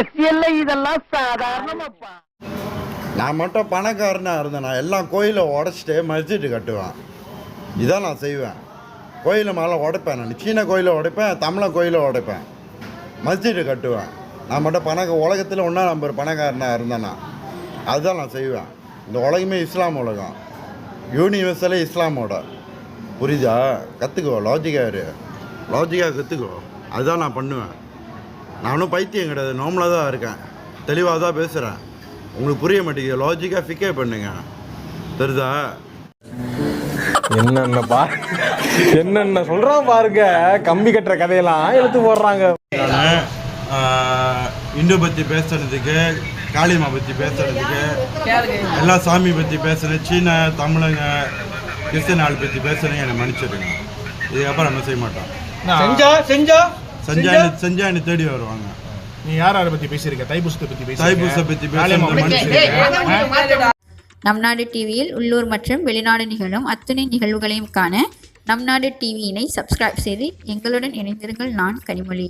அரசியல்ல இதெல்லாம் சாதாரணமாப்பா. நான் மட்டும் பணக்காரனாக இருந்தேன் நான் எல்லா கோயிலை உடச்சிட்டு மஸ்ஜிட்டு கட்டுவேன். இதான் நான் செய்வேன். கோயிலை மேலே உடைப்பேன் நான். சீன கோயிலை உடைப்பேன் தமிழ கோயிலை உடைப்பேன். மஸ்ஜிட்டு கட்டுவேன். நான் மட்டும் பணக்க உலகத்தில் ஒன்றா நம்பர் பணக்காரனாக இருந்தேன்னா அதுதான் நான் செய்வேன். இந்த உலகமே இஸ்லாம் உலகம். யூனிவர்சலே இஸ்லாமோட. புரியுதா? கற்றுக்கோ லாஜிக்காக இரு. லாஜிக்காக கற்றுக்கோ அதுதான் நான் பண்ணுவேன். நானும் பைத்தியம் கிடையாது. நார்மலாக தான் இருக்கேன். தெளிவாக தான் பேசுகிறேன் உங்களுக்கு புரிய மாட்டேங்குது. லாஜிக்காக ஃபிக்கே பண்ணுங்க. தெரியுதா என்னென்ன பா என்னென்ன சொல்றான் பாருங்க. கம்பி கட்டுற கதையெல்லாம் எடுத்து போடுறாங்க. இந்து பற்றி பேசுறதுக்கு காளியம்மா பற்றி பேசுறதுக்கு எல்லா சாமி பற்றி பேசுகிறேன் சீன தமிழங்க கிறிஸ்தன் ஆள் பற்றி பேசுகிறேங்க என்னை மன்னிச்சிடுங்க. இதுக்கப்புறம் நம்ம செய்ய மாட்டோம். செஞ்சா செஞ்சா. செஞ்சா என்னை- செஞ்சா என்னை தேடி வருவாங்க. நீ யார் யாரை பத்தி பேசியிருக்க? தைப்பூசத்தை பத்தி பேசி மன்னிச்சிடுங்க நம் நாடு டிவியில் உள்ளூர் மற்றும் வெளிநாடு நிகழும் அத்துணை நிகழ்வுகளையும் காண நம் நாடு டிவியினை சப்ஸ்கிரைப் செய்து எங்களுடன் இணைந்திருங்கள் நான் கனிமொழி.